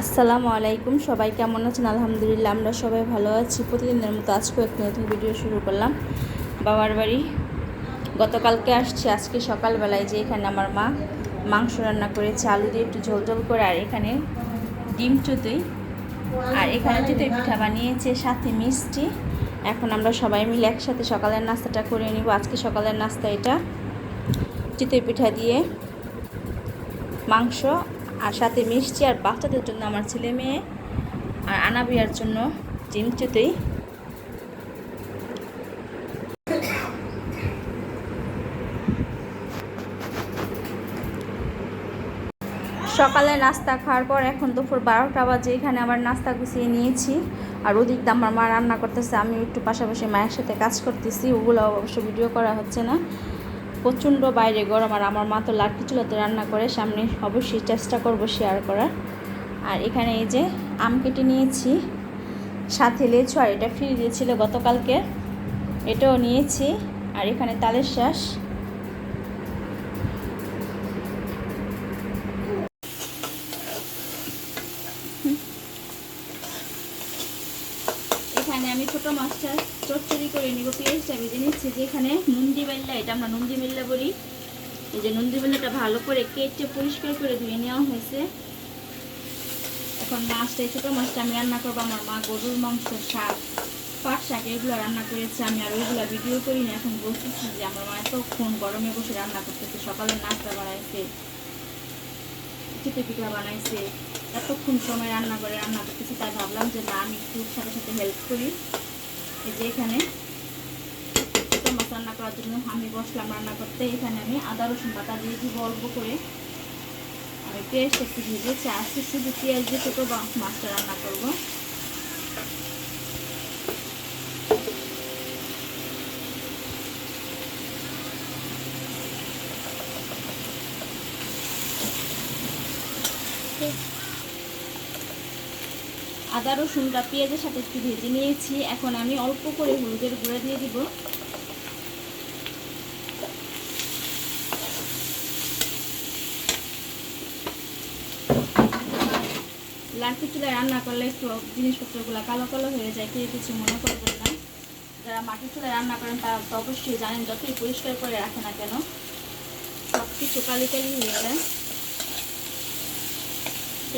আসসালামু আলাইকুম। সবাই কেমন আছেন? আলহামদুলিল্লাহ, আমরা সবাই ভালো আছি। প্রতিদিনের মতো আজকেও একটি নতুন ভিডিও শুরু করলাম। বাবার বাড়ি। গতকালকে আসছি, আজকে সকালবেলায় যে এখানে আমার মা মাংস রান্না করেছে, আলু দিয়ে একটু ঝোল ঝোল করে, আর এখানে ডিম চুতুই। আর এখানে চুতুই পিঠা বানিয়েছে, সাথে মিষ্টি। এখন আমরা সবাই মিলে একসাথে সকালের নাস্তাটা করে নিব। আজকে সকালের নাস্তা এটা। চিতই পিঠা দিয়ে মাংস আর সাথে মিষ্টি আর বাচ্চাদের জন্য আমার ছেলে মেয়ে আর আনাবিয়ার জন্য চিমচুতেই সকালে নাস্তা খাওয়ার পর এখন দুপুর বারোটা বাজে, এখানে আবার নাস্তা গুছিয়ে নিয়েছি। আর ওদিক দিয়ে আমার মা রান্না করতেছে আমি একটু পাশাপাশি মায়ের সাথে কাজ করতেছি, ওগুলো অবশ্য ভিডিও করা হচ্ছে না। প্রচণ্ড বাইরে গরম আর আমার মা তো লাঠি চুলাতে রান্না করে, সামনে অবশ্যই চেষ্টা করব শেয়ার করার। আর এখানে এই যে আম কেটে নিয়েছি, সাথে লেচু আর এটা ফ্রি দিয়েছিল গতকালকে, এটাও নিয়েছি। আর এখানে তালের শ্বাস এখানে আমি ছোটো মাছটা চচ্চড়ি করে নিব। পেঁয়াজটা ভেজে নিচ্ছি যে এখানে নন্দি বেল্লা, এটা আমরা নন্দি বেল্লা বলি। এই যে নন্দি বেল্লাটা ভালো করে কেটে পরিষ্কার করে ধুয়ে নেওয়া হয়েছে। এখন মাছটা ছোটো মাছটা আমি রান্না করব, আমার মা গরুর মাংস, শাক, পাট শাক, এগুলো রান্না করেছে। আমি আর ওইগুলো ভিডিও করি না, এখন বলতেছি যে আমার মা এতক্ষণ গরমে বসে রান্না করতেছে, সকালে নাস্তা বানাইছে চিতে পিঠা বানাইছে, এতক্ষণ সময় রান্না করে রান্না করতেছি, তাই ভাবলাম যে না আমি একটু সাথে সাথে হেল্প করি। এই যে এখানে রান্না করার জন্য আমি বসলাম রান্না করতে। এখানে আমি আদা, রসুন পাতা দিয়ে দিব অল্প করে। আমি পেঁয়াজটা একটু ভেজেছি আজকে শুধু পেঁয়াজ দিয়ে ছোটো মাছটা রান্না করব। আদা, রসুনটা পেঁয়াজের সাথে একটু ভেজে নিয়েছি। এখন আমি অল্প করে হলুদের গুঁড়া দিয়ে দিব। লাঠি চুলায় রান্না করলে একটু জিনিসপত্রগুলো কালো কালো হয়ে যায়, কেউ কিছু মনে করবেন না। যারা মাটির চুলায় রান্না করেন, তারা তো অবশ্যই জানেন, যতই পরিষ্কার করে রাখে না কেন সব কিছু কালি কালি হয়ে যায়।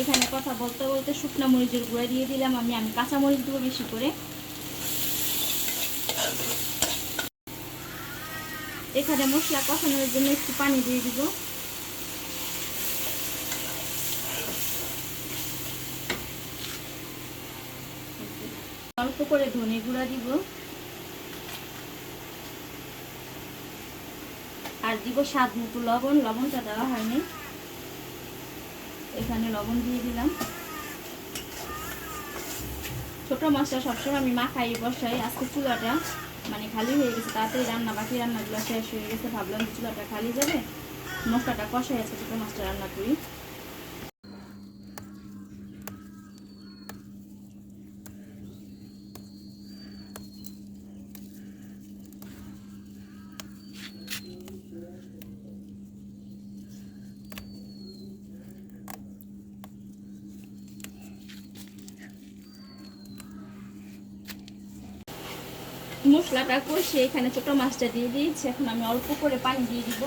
এখানে কথা বলতে বলতে শুকনো মরিচের গুঁড়া দিয়ে দিলাম আমি আমি কাঁচা মরিচ দেবো বেশি করে। এখানে মশলা কষানোর জন্য একটু পানি দিয়ে দিব। অল্প করে ধনে গুঁড়া দিব। আর দিব স্বাদ মতো লবণ, লবণটা দেওয়া হয়নি। এখানে লবণ দিয়ে দিলাম। ছোট মাছটা সবসময় আমি মাখাই, বসাই। আজকে চুলাটা মানে খালি হয়ে গেছে, তাড়াতাড়ি রান্না, বাকি রান্নাগুলো শেষ হয়ে গেছে। ভাবলাম চুলাটা খালি যাবে, মশলাটা কষাই আছে ছোটো মাছটা রান্না করি। মশলাটা কষে এখানে ছোট মাছটা দিয়ে দিয়েছি। এখন আমি অল্প করে পানি দিয়ে দিব।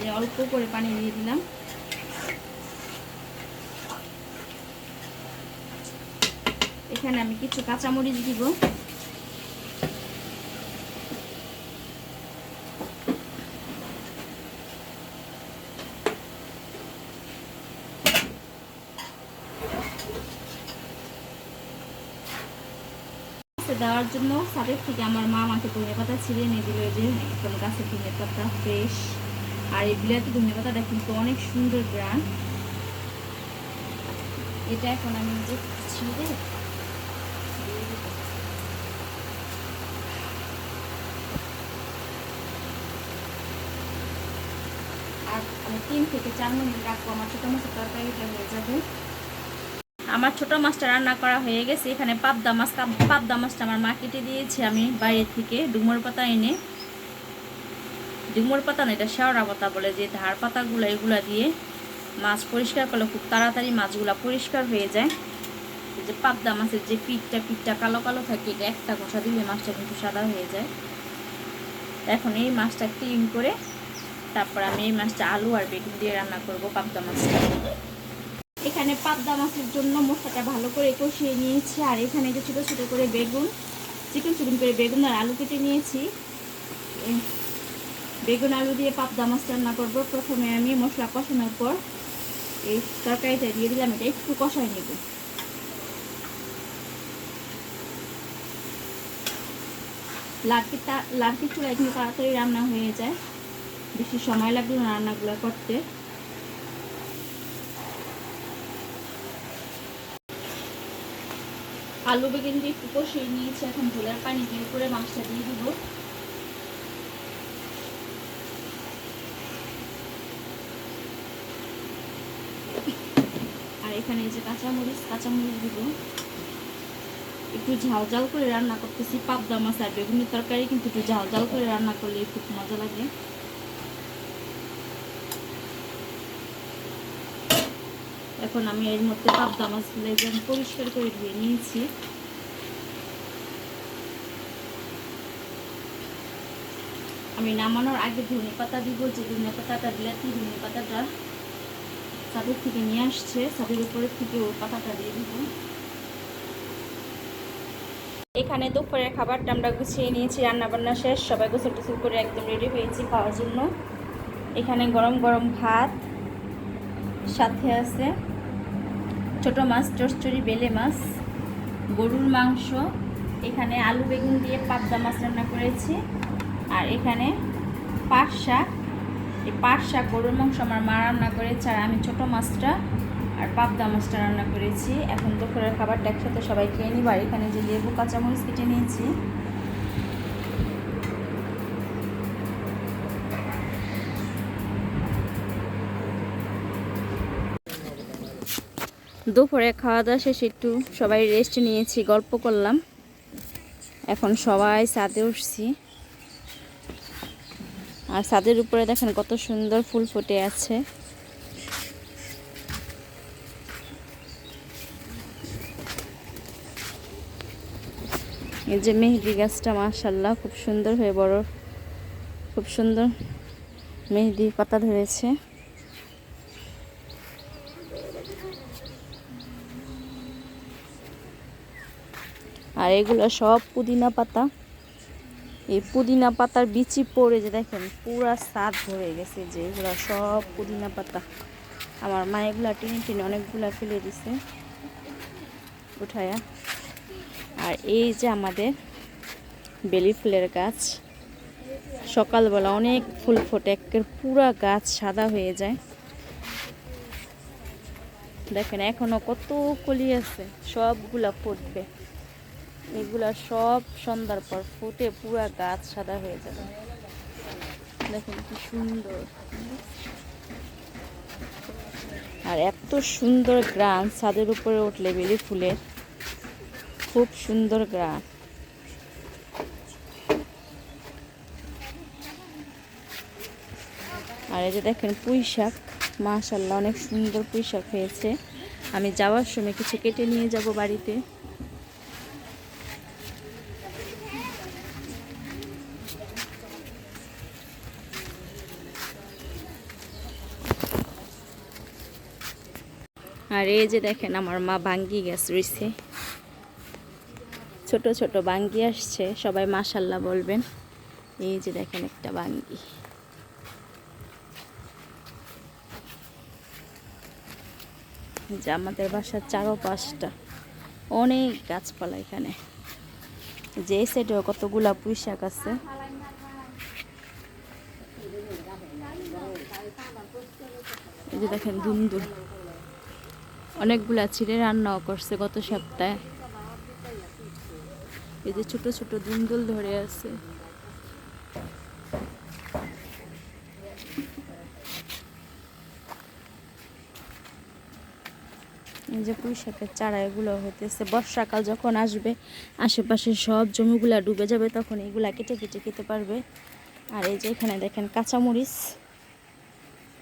যে অল্প করে পানি দিয়ে দিলাম। এখানে আমি কিছু কাঁচামরিচ দিব। দেওয়ার জন্য সাবেক থেকে আমার মা আমাকে ধনে পাতা ছিঁড়ে এনে দিল যে একদম গাছের ধনে পাতা ফ্রেশ আর এই বিলাতি ধনে পাতাটা কিন্তু অনেক সুন্দর গ্রান এটা এখন আমি যে ছিঁড়ে আর তিন থেকে চার মিনিট রাখব, আমার ছোটো মাছের তরকারিটা হয়ে যাবে। আমার ছোট মাছটা রান্না করা হয়ে গেছে। এখানে পাবদা মাছ পাবদা মাছটা আমার মা কেটে দিয়েছে আমি বাইরে থেকে। ডুমোর পাতা এনে, ডুমোর পাতা না, এটা শেওড়া পাতা বলে যে ধার পাতাগুলো, এগুলা দিয়ে মাছ পরিষ্কার করলে খুব তাড়াতাড়ি মাছগুলো পরিষ্কার হয়ে যায়। যে পাবদা মাছের যে পিঠটা পিঠটা কালো কালো থাকে, এটা একটা ঘষা দিলে মাছটা কিন্তু সাদা হয়ে যায়। এখন এই মাছটা ক্লিন করে তারপর আমি এই মাছটা আলু আর বেগুন দিয়ে রান্না করব পাবদা মাছটা। এখানে পাবদা মাছের জন্য মশলাটা ভালো করে কষিয়ে নিয়েছি, আর এখানে যে ছোটো ছোটো করে বেগুন, চিকন চিকন করে বেগুন আর আলু কেটে নিয়েছি। বেগুন, আলু দিয়ে পাবদা মাছ রান্না করব। প্রথমে আমি মশলা কষানোর পর এই তরকারিটা দিয়ে দিলাম, এটা একটু কষাই নেব। লাড়কিটা লাড়কি চুলায় কিন্তু তাড়াতাড়ি রান্না হয়ে যায়। বেশি সময় লাগল রান্নাগুলো করতে। আলু বেগুন দিয়ে একটু কষিয়ে নিয়েছি, এখন ঝোলের পানি দিয়ে করে মাছটা দিয়ে দিব। আর এখানে যে কাঁচামরিচ কাঁচামরিচ দিব। একটু ঝাল ঝাল করে রান্না করতেছি, পাবদা মাছ আর বেগুনের তরকারি, কিন্তু একটু ঝাল ঝাল করে রান্না করলে খুব মজা লাগে। এখন আমি এর মধ্যে পাবদা মাছগুলো একদম পরিষ্কার করে ধুয়ে নিয়েছি। আমি নামানোর আগে ধনে পাতা দিব, যে ধনে পাতাটা বিলাতি ধনে পাতাটা ছাদের থেকে নিয়ে আসছে, ছাদের উপরের থেকে ওই পাতাটা দিয়ে দিব। এখানে দুপুরের খাবারটা আমরা গুছিয়ে নিয়েছি রান্না বান্না শেষ, সবাই গোসল টোসল করে একদম রেডি হয়েছি খাওয়ার জন্য। এখানে গরম গরম ভাত সাথে আছে। ছোট মাছ, চচ্চড়ি, বেলে মাছ, গরুর মাংস, এখানে আলু বেগুন দিয়ে পাবদা মাছ রান্না করেছি। আর এখানে পাট শাক, এই পাট শাক, গরুর মাংস আমার মা রান্না করেছে আর আমি ছোট মাছটা আর পাবদা মাছটা রান্না করেছি। এখন দুপুরের খাবারটা একসাথে সবাই খেয়ে নিব। আর এখানে যে লেবু, কাঁচামরিচ কেটে নিয়েছি। দুপুরে খাওয়া দাওয়া শেষে একটু সবাই রেস্ট নিয়েছি, গল্প করলাম। এখন সবাই ছাদে উঠছি। আর ছাদের উপরে দেখেন কত সুন্দর ফুল ফুটে আছে। এই যে মেহেদি গাছটা মাশাল্লাহ খুব সুন্দর হয়ে বড়, খুব সুন্দর মেহেদি পাতা ধরেছে। আর এগুলো সব পুদিনা পাতা। এই পুদিনা পাতার বিচি পড়ে যে দেখেন, পুরা সাদ ভরে গেছে যে এগুলো সব পুদিনা পাতা। আমার মা এগুলা টিনে টিনে অনেকগুলা ফেলে দিছে। উঠায়া। আর এই যে আমাদের বেলি ফুলের গাছ, সকালবেলা অনেক ফুল ফোটে, একের পুরা গাছ সাদা হয়ে যায়। দেখেন এখনও কত কলি আছে, সবগুলা ফুটবে। এগুলা সব সন্ধ্যার পর ফুটে পুরা গাছ সাদা হয়ে যাবে। দেখেন কি সুন্দর। আর এত সুন্দর গ্রান ছাদের উপরে উঠলে বেলি ফুলের খুব সুন্দর গ্রান। আর এই যে দেখেন পুঁই শাক মাশাল্লাহ অনেক সুন্দর পুঁই শাক হয়েছে। আমি যাওয়ার সময় কিছু কেটে নিয়ে যাব বাড়িতে। আর এই যে দেখেন আমার মা বাঙ্গি গাছ রয়েছে ছোট ছোট বাঙ্গি আসছে, সবাই মাশাল্লাহ বলবেন। এই যে দেখেন একটা বাঙ্গি যে আমাদের বাসার চারো পাঁচটা অনেক গাছপালা এখানে। যে সাইডেও কতগুলা পুঁই শাক আছে। এই যে দেখেন দুন্দুল অনেকগুলা ছিঁড়ে রান্নাও করছে গত সপ্তাহে। এই যে ছোট ছোট দুন্দুল ধরে আছে। এই যে পুঁই শাকের চারা, এগুলো হইতেছে। বর্ষাকাল যখন আসবে, আশেপাশে সব জমিগুলা ডুবে যাবে, তখন এগুলা কেটে কেটে খেতে পারবে। আর এই যে এখানে দেখেন কাঁচামরিচ।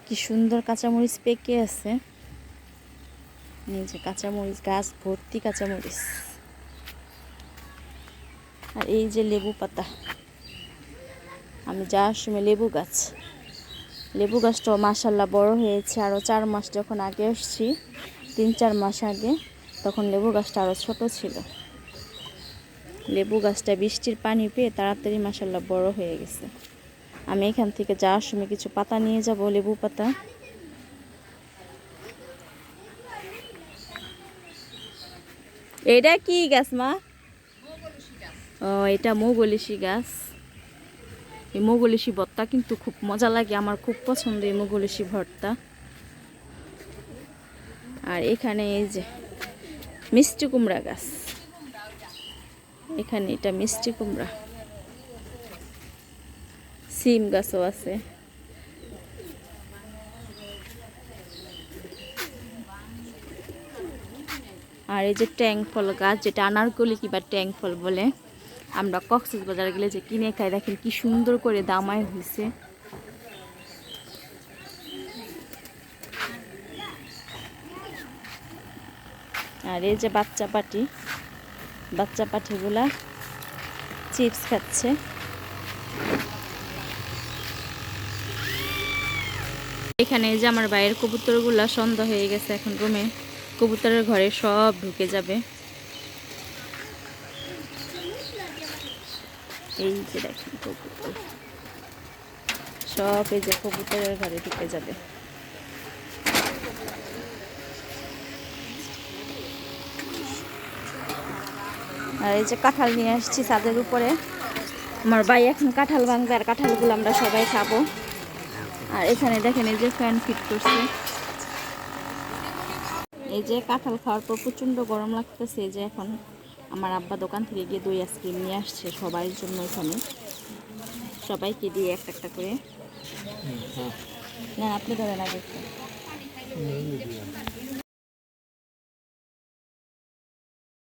কি সুন্দর কাঁচামরিচ পেকে আছে। এই কাঁচামরিচ গাছ, ভর্তি কাঁচামরিচ। আর এই যে লেবু পাতা। আমি যাওয়ার সময় লেবু গাছ। লেবু গাছটাও মাসাল্লাহ বড় হয়েছে। আরও চার মাস যখন আগে এসছি তিন চার মাস আগে, তখন লেবু গাছটা আরও ছোট ছিল। লেবু গাছটা বৃষ্টির পানি পেয়ে তাড়াতাড়ি মাসাল্লাহ বড় হয়ে গেছে। আমি এখান থেকে যাওয়ার সময় কিছু পাতা নিয়ে যাব, লেবু পাতা। এটা কি গাছ, মা? ও, এটা মোগলিশি গাছ। এই মোগলিশি ভর্তা কিন্তু খুব মজা লাগে, আমার খুব পছন্দ এই মোগলিশি ভর্তা। আর এখানে এই যে মিষ্টি কুমড়া গাছ। এখানে এটা মিষ্টি কুমড়া। সিম গাছও আছে। আর এই যে ট্যাং ফল গাছ, যেটা আনারকলি কিংবা ট্যাং ফল বলে, আমরা কক্সেস বাজার গেলে যে কিনে খাই, দেখেন কি সুন্দর করে দামায় হয়েছে আর এই যে বাচ্চা পাটি, বাচ্চা পাটিগুলা চিপস খাচ্ছে। এখানে এই যে আমার বাইরের কবুতরগুলা সন্ধ্যা হয়ে গেছে এখন রুমে। কবুতরের ঘরে সব ঢুকে যাবে। এই যে দেখেন কবুতর। সব এই যে কবুতরের ঘরে ঢুকে যাবে। আর এই যে কাঁঠাল নিয়ে আসছি ছাদের উপরে। আমার ভাই এখন কাঁঠাল ভাঙবে আর কাঁঠালগুলো আমরা সবাই খাব। আর এখানে দেখেন এই যে ফ্যান ফিট করছে। এই যে কাঁঠাল খাওয়ার পর প্রচণ্ড গরম লাগতেছে এই যে এখন আমার আব্বা দোকান থেকে গিয়ে দই আইসক্রিম নিয়ে আসছে সবার জন্য এখানে। সবাইকে দিয়ে একটা একটা করে। না আপনি ধরেন আগে।